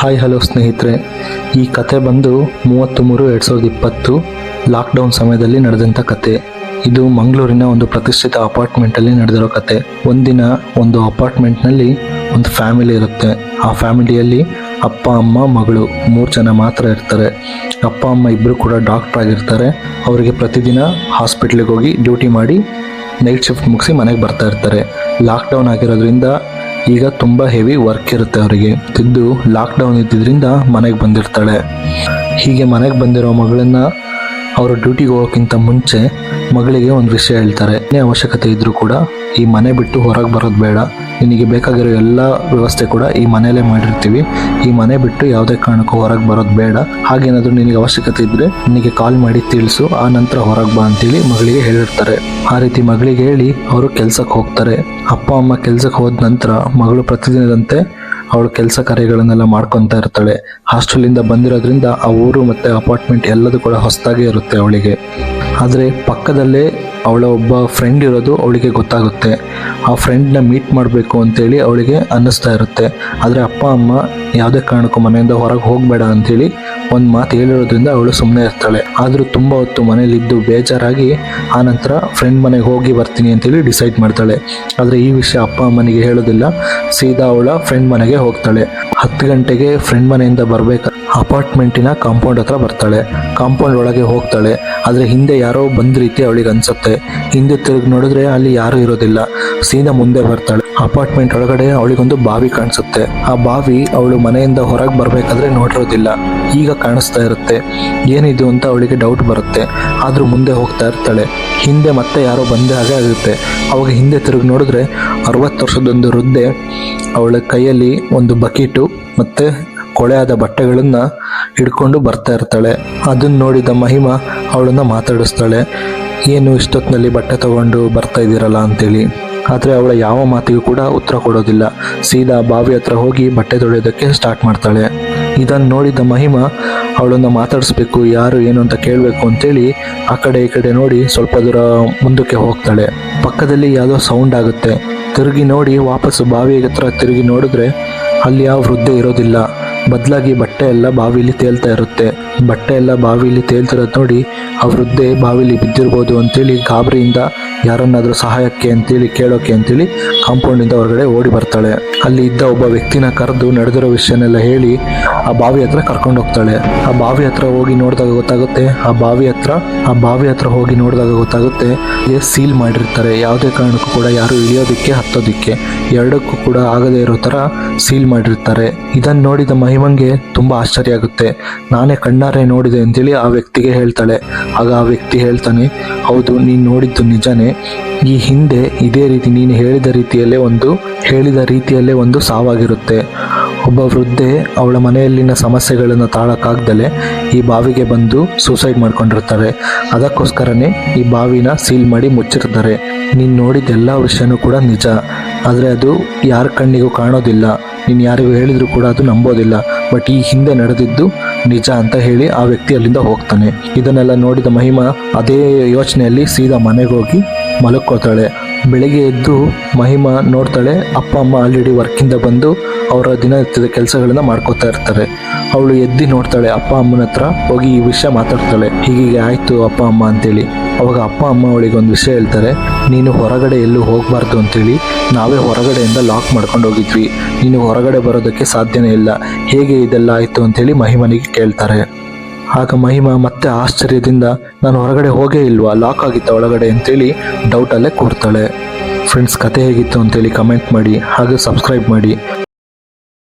Hi hello ಸ್ನೇಹಿತರೆ, ಈ ಕತೆ ಬಂದು ಮೂವತ್ತು ಮೂರು ಎರಡು ಸಾವಿರದ ಇಪ್ಪತ್ತು ಲಾಕ್ಡೌನ್ ಸಮಯದಲ್ಲಿ ನಡೆದಂಥ ಕತೆ. ಇದು ಮಂಗಳೂರಿನ ಒಂದು ಪ್ರತಿಷ್ಠಿತ ಅಪಾರ್ಟ್ಮೆಂಟಲ್ಲಿ ನಡೆದಿರೋ ಕತೆ. ಒಂದಿನ ಒಂದು ಅಪಾರ್ಟ್ಮೆಂಟ್ನಲ್ಲಿ ಒಂದು ಫ್ಯಾಮಿಲಿ ಇರುತ್ತೆ. ಆ ಫ್ಯಾಮಿಲಿಯಲ್ಲಿ ಅಪ್ಪ, ಅಮ್ಮ, ಮಗಳು ಮೂರು ಜನ ಮಾತ್ರ ಇರ್ತಾರೆ. ಅಪ್ಪ, ಅಮ್ಮ ಇಬ್ಬರು ಕೂಡ ಡಾಕ್ಟರ್ ಆಗಿರ್ತಾರೆ. ಅವರಿಗೆ ಪ್ರತಿದಿನ ಹಾಸ್ಪಿಟ್ಲಿಗೆ ಹೋಗಿ ಡ್ಯೂಟಿ ಮಾಡಿ ನೈಟ್ ಶಿಫ್ಟ್ ಮುಗಿಸಿ ಮನೆಗೆ ಬರ್ತಾ ಇರ್ತಾರೆ. ಲಾಕ್ಡೌನ್ ಆಗಿರೋದ್ರಿಂದ ಈಗ ತುಂಬ ಹೆವಿ ವರ್ಕ್ ಇರುತ್ತೆ ಅವರಿಗೆ. ತಿದ್ದು ಲಾಕ್ಡೌನ್ ಇದ್ದಿದ್ರಿಂದ ಮನೆಗೆ ಬಂದಿರ್ತಾಳೆ. ಹೀಗೆ ಮನೆಗೆ ಬಂದಿರೋ ಮಗಳನ್ನ ಅವರು ಡ್ಯೂಟಿಗೆ ಹೋಗೋಕ್ಕಿಂತ ಮುಂಚೆ ಮಗಳಿಗೆ ಒಂದು ವಿಷಯ ಹೇಳ್ತಾರೆ. ಏನೇ ಅವಶ್ಯಕತೆ ಇದ್ದರೂ ಕೂಡ ಈ ಮನೆ ಬಿಟ್ಟು ಹೊರಗೆ ಬರೋದು ಬೇಡ. ನಿನಗೆ ಬೇಕಾಗಿರೋ ಎಲ್ಲ ವ್ಯವಸ್ಥೆ ಕೂಡ ಈ ಮನೆಯಲ್ಲೇ ಮಾಡಿರ್ತೀವಿ. ಈ ಮನೆ ಬಿಟ್ಟು ಯಾವುದೇ ಕಾರಣಕ್ಕೂ ಹೊರಗೆ ಬರೋದು ಬೇಡ. ಹಾಗೇನಾದರೂ ನಿನಗೆ ಅವಶ್ಯಕತೆ ಇದ್ದರೆ ನಿನಗೆ ಕಾಲ್ ಮಾಡಿ ತಿಳಿಸು. ಆ ನಂತರ ಹೊರಗೆ ಬಾ ಅಂತೇಳಿ ಮಗಳಿಗೆ ಹೇಳಿರ್ತಾರೆ. ಆ ರೀತಿ ಮಗಳಿಗೆ ಹೇಳಿ ಅವರು ಕೆಲಸಕ್ಕೆ ಹೋಗ್ತಾರೆ. ಅಪ್ಪ, ಅಮ್ಮ ಕೆಲಸಕ್ಕೆ ಹೋದ ನಂತರ ಮಗಳು ಪ್ರತಿದಿನದಂತೆ ಅವಳು ಕೆಲಸ ಕಾರ್ಯಗಳನ್ನೆಲ್ಲ ಮಾಡ್ಕೊತಾ ಇರ್ತಾಳೆ. ಹಾಸ್ಟೆಲಿಂದ ಬಂದಿರೋದ್ರಿಂದ ಆ ಊರು ಮತ್ತೆ ಅಪಾರ್ಟ್ಮೆಂಟ್ ಎಲ್ಲದೂ ಕೂಡ ಹೊಸದಾಗೇ ಇರುತ್ತೆ ಅವಳಿಗೆ. ಆದರೆ ಪಕ್ಕದಲ್ಲೇ ಅವಳ ಒಬ್ಬ ಫ್ರೆಂಡ್ ಇರೋದು ಅವಳಿಗೆ ಗೊತ್ತಾಗುತ್ತೆ. ಆ ಫ್ರೆಂಡ್ನ ಮೀಟ್ ಮಾಡಬೇಕು ಅಂತೇಳಿ ಅವಳಿಗೆ ಅನ್ನಿಸ್ತಾ ಇರುತ್ತೆ. ಆದರೆ ಅಪ್ಪ, ಅಮ್ಮ ಯಾವುದೇ ಕಾರಣಕ್ಕೂ ಮನೆಯಿಂದ ಹೊರಗೆ ಹೋಗಬೇಡ ಅಂತೇಳಿ ಒಂದು ಮಾತು ಹೇಳಿರೋದ್ರಿಂದ ಅವಳು ಸುಮ್ಮನೆ ಇರ್ತಾಳೆ. ಆದರೂ ತುಂಬ ಹೊತ್ತು ಮನೇಲಿದ್ದು ಬೇಜಾರಾಗಿ ಆನಂತರ ನಂತರ ಫ್ರೆಂಡ್ ಮನೆಗೆ ಹೋಗಿ ಬರ್ತೀನಿ ಅಂತೇಳಿ ಡಿಸೈಡ್ ಮಾಡ್ತಾಳೆ. ಆದರೆ ಈ ವಿಷಯ ಅಪ್ಪ ಅಮ್ಮನಿಗೆ ಹೇಳೋದಿಲ್ಲ. ಸೀದಾ ಅವಳ ಫ್ರೆಂಡ್ ಮನೆಗೆ ಹೋಗ್ತಾಳೆ. ಹತ್ತು ಗಂಟೆಗೆ ಫ್ರೆಂಡ್ ಮನೆಯಿಂದ ಬರಬೇಕು? ಅಪಾರ್ಟ್ಮೆಂಟಿನ ಕಾಂಪೌಂಡ್ ಹತ್ರ ಬರ್ತಾಳೆ. ಕಾಂಪೌಂಡ್ ಒಳಗೆ ಹೋಗ್ತಾಳೆ. ಆದರೆ ಹಿಂದೆ ಯಾರೋ ಬಂದ ರೀತಿ ಅವಳಿಗೆ ಅನ್ಸುತ್ತೆ. ಹಿಂದೆ ತಿರುಗಿ ನೋಡಿದ್ರೆ ಅಲ್ಲಿ ಯಾರೂ ಇರೋದಿಲ್ಲ. ಸೀದಾ ಮುಂದೆ ಬರ್ತಾಳೆ. ಅಪಾರ್ಟ್ಮೆಂಟ್ ಒಳಗಡೆ ಅವಳಿಗೊಂದು ಬಾವಿ ಕಾಣಿಸುತ್ತೆ. ಆ ಬಾವಿ ಅವಳು ಮನೆಯಿಂದ ಹೊರಗೆ ಬರಬೇಕಾದ್ರೆ ನೋಡಿರೋದಿಲ್ಲ. ಈಗ ಕಾಣಿಸ್ತಾ ಇರುತ್ತೆ. ಏನಿದು ಅಂತ ಅವಳಿಗೆ ಡೌಟ್ ಬರುತ್ತೆ. ಆದರೂ ಮುಂದೆ ಹೋಗ್ತಾ ಇರ್ತಾಳೆ. ಹಿಂದೆ ಮತ್ತೆ ಯಾರೋ ಬಂದೇ ಹಾಗೆ ಆಗುತ್ತೆ. ಅವಾಗ ಹಿಂದೆ ತಿರುಗಿ ನೋಡಿದ್ರೆ ಅರವತ್ತು ವರ್ಷದೊಂದು ವೃದ್ಧೆ ಅವಳ ಕೈಯಲ್ಲಿ ಒಂದು ಬಕೀಟು ಮತ್ತು ಕೊಳೆಯಾದ ಬಟ್ಟೆಗಳನ್ನು ಹಿಡ್ಕೊಂಡು ಬರ್ತಾ ಇರ್ತಾಳೆ. ಅದನ್ನು ನೋಡಿದ ಮಹಿಮಾ ಅವಳನ್ನು ಮಾತಾಡಿಸ್ತಾಳೆ. ಏನು ಇಷ್ಟೊತ್ತಿನಲ್ಲಿ ಬಟ್ಟೆ ತಗೊಂಡು ಬರ್ತಾ ಇದ್ದೀರಲ್ಲ? ಅಂತೇಳಿ. ಆದರೆ ಅವಳ ಯಾವ ಮಾತಿಗೂ ಕೂಡ ಉತ್ತರ ಕೊಡೋದಿಲ್ಲ. ಸೀದಾ ಬಾವಿ ಹತ್ರ ಹೋಗಿ ಬಟ್ಟೆ ತೊಳೆಯೋದಕ್ಕೆ ಸ್ಟಾರ್ಟ್ ಮಾಡ್ತಾಳೆ. ಇದನ್ನು ನೋಡಿದ ಮಹಿಮಾ, ಅವಳನ್ನು ಮಾತಾಡಿಸ್ಬೇಕು, ಯಾರು, ಏನು ಅಂತ ಕೇಳಬೇಕು ಅಂತೇಳಿ ಆ ಕಡೆ ಈ ಕಡೆ ನೋಡಿ ಸ್ವಲ್ಪ ದೂರ ಮುಂದಕ್ಕೆ ಹೋಗ್ತಾಳೆ. ಪಕ್ಕದಲ್ಲಿ ಯಾವುದೋ ಸೌಂಡ್ ಆಗುತ್ತೆ. ತಿರುಗಿ ನೋಡಿ ವಾಪಸ್ಸು ಬಾವಿ ಹತ್ರ ತಿರುಗಿ ನೋಡಿದ್ರೆ ಅಲ್ಲಿ ಯಾವ ವೃದ್ಧೆ ಇರೋದಿಲ್ಲ. ಬದಲಾಗಿ ಬಟ್ಟೆ ಎಲ್ಲ ಬಾವಿಲಿ ತೇಲ್ತಾ ಇರುತ್ತೆ. ಬಟ್ಟೆ ಎಲ್ಲ ಬಾವಿಲಿ ತೇಲ್ತಿರೋದು ನೋಡಿ ಆ ವೃದ್ಧೆ ಬಾವಿಲಿ ಬಿದ್ದಿರ್ಬೋದು ಅಂತೇಳಿ ಗಾಬರಿಯಿಂದ ಯಾರನ್ನಾದ್ರೂ ಸಹಾಯಕ್ಕೆ ಅಂತೇಳಿ, ಕೇಳೋಕೆ ಅಂತೇಳಿ ಕಾಂಪೌಂಡಿಂದ ಹೊರಗಡೆ ಓಡಿ ಬರ್ತಾಳೆ. ಅಲ್ಲಿ ಇದ್ದ ಒಬ್ಬ ವ್ಯಕ್ತಿನ ಕರೆದು ನಡೆದಿರೋ ವಿಷಯನೆಲ್ಲ ಹೇಳಿ ಆ ಬಾವಿ ಹತ್ರ ಕರ್ಕೊಂಡು ಹೋಗ್ತಾಳೆ. ಆ ಬಾವಿ ಹತ್ರ ಹೋಗಿ ನೋಡಿದಾಗ ಗೊತ್ತಾಗುತ್ತೆ, ಆ ಬಾವಿ ಹತ್ರ, ಆ ಬಾವಿ ಹತ್ರ ಹೋಗಿ ನೋಡಿದಾಗ ಗೊತ್ತಾಗುತ್ತೆ ಸೀಲ್ ಮಾಡಿರ್ತಾರೆ. ಯಾವುದೇ ಕಾರಣಕ್ಕೂ ಕೂಡ ಯಾರು ಇಳಿಯೋದಕ್ಕೆ, ಹತ್ತೋದಿಕ್ಕೆ ಎರಡಕ್ಕೂ ಕೂಡ ಆಗದೇ ಇರೋ ಥರ ಸೀಲ್ ಮಾಡಿರ್ತಾರೆ. ಇದನ್ನು ನೋಡಿದ ಮಹಿಮಂಗೆ ತುಂಬ ಆಶ್ಚರ್ಯ ಆಗುತ್ತೆ. ನಾನೇ ಕಣ್ಣಾರೆ ನೋಡಿದೆ ಅಂತೇಳಿ ಆ ವ್ಯಕ್ತಿಗೆ ಹೇಳ್ತಾಳೆ. ಆಗ ಆ ವ್ಯಕ್ತಿ ಹೇಳ್ತಾನೆ, ಹೌದು, ನೀನು ನೋಡಿದ್ದು ನಿಜನೇ. ಈ ಹಿಂದೆ ಇದೇ ರೀತಿ ನೀನು ಹೇಳಿದ ರೀತಿಯಲ್ಲೇ ಒಂದು, ಹೇಳಿದ ರೀತಿಯಲ್ಲೇ ಒಂದು ಸಾವಾಗಿರುತ್ತೆ. ಒಬ್ಬ ವೃದ್ಧೆ ಅವಳ ಮನೆಯಲ್ಲಿನ ಸಮಸ್ಯೆಗಳನ್ನು ತಾಳಕ್ಕಾಗ್ದಲೇ ಈ ಬಾವಿಗೆ ಬಂದು ಸೂಸೈಡ್ ಮಾಡ್ಕೊಂಡಿರ್ತಾರೆ. ಅದಕ್ಕೋಸ್ಕರನೇ ಈ ಬಾವಿನ ಸೀಲ್ ಮಾಡಿ ಮುಚ್ಚಿರ್ತಾರೆ. ನೀನು ನೋಡಿದ ಎಲ್ಲ ವಿಷಯನೂ ಕೂಡ ನಿಜ. ಆದರೆ ಅದು ಯಾರ ಕಣ್ಣಿಗೂ ಕಾಣೋದಿಲ್ಲ. ನೀನು ಯಾರಿಗೂ ಹೇಳಿದರೂ ಕೂಡ ಅದು ನಂಬೋದಿಲ್ಲ. ಬಟ್ ಈ ಹಿಂದೆ ನಡೆದಿದ್ದು ನಿಜ ಅಂತ ಹೇಳಿ ಆ ವ್ಯಕ್ತಿ ಅಲ್ಲಿಂದ ಹೋಗ್ತಾನೆ. ಇದನ್ನೆಲ್ಲ ನೋಡಿದ ಮಹಿಮಾ ಅದೇ ಯೋಚನೆಯಲ್ಲಿ ಸೀದಾ ಮನೆಗೆ ಹೋಗಿ ಮಲಕ್ಕೋತಾಳೆ. ಬೆಳಿಗ್ಗೆ ಎದ್ದು ಮಹಿಮಾ ನೋಡ್ತಾಳೆ, ಅಪ್ಪ ಅಮ್ಮ ಆಲ್ರೆಡಿ ವರ್ಕಿಂದ ಬಂದು ಅವರ ದಿನನಿತ್ಯದ ಕೆಲಸಗಳನ್ನ ಮಾಡ್ಕೋತಾ ಇರ್ತಾರೆ. ಅವಳು ಎದ್ದು ನೋಡ್ತಾಳೆ, ಅಪ್ಪ ಅಮ್ಮನ ಹತ್ರ ಹೋಗಿ ಈ ವಿಷಯ ಮಾತಾಡ್ತಾಳೆ. ಹೀಗೀಗೆ ಆಯಿತು ಅಪ್ಪ ಅಮ್ಮ ಅಂತೇಳಿ. ಅವಾಗ ಅಪ್ಪ ಅಮ್ಮ ಅವಳಿಗೆ ಒಂದು ವಿಷಯ ಹೇಳ್ತಾರೆ, ನೀನು ಹೊರಗಡೆ ಎಲ್ಲೂ ಹೋಗಬಾರ್ದು ಅಂತೇಳಿ. ನಾವೇ ಹೊರಗಡೆಯಿಂದ ಲಾಕ್ ಮಾಡ್ಕೊಂಡು ಹೋಗಿದ್ವಿ. ನೀನು ಹೊರಗಡೆ ಬರೋದಕ್ಕೆ ಸಾಧ್ಯನೇ ಇಲ್ಲ. ಹೇಗೆ ಇದೆಲ್ಲ ಆಯಿತು? ಅಂತೇಳಿ ಮಹಿಮನಿಗೆ ಕೇಳ್ತಾರೆ. ಆಗ ಮಹಿಮಾ ಮತ್ತೆ ಆಶ್ಚರ್ಯದಿಂದ, ನಾನು ಹೊರಗಡೆ ಹೋಗೇ ಇಲ್ವಾ? ಲಾಕ್ ಆಗಿತ್ತ ಒಳಗಡೆ ಅಂತೇಳಿ ಡೌಟಲ್ಲೇ ಕೂರ್ತಾಳೆ. ಫ್ರೆಂಡ್ಸ್ ಕತೆ ಹೇಗಿತ್ತು ಅಂತೇಳಿ ಕಮೆಂಟ್ ಮಾಡಿ, ಹಾಗೆ ಸಬ್ಸ್ಕ್ರೈಬ್ ಮಾಡಿ.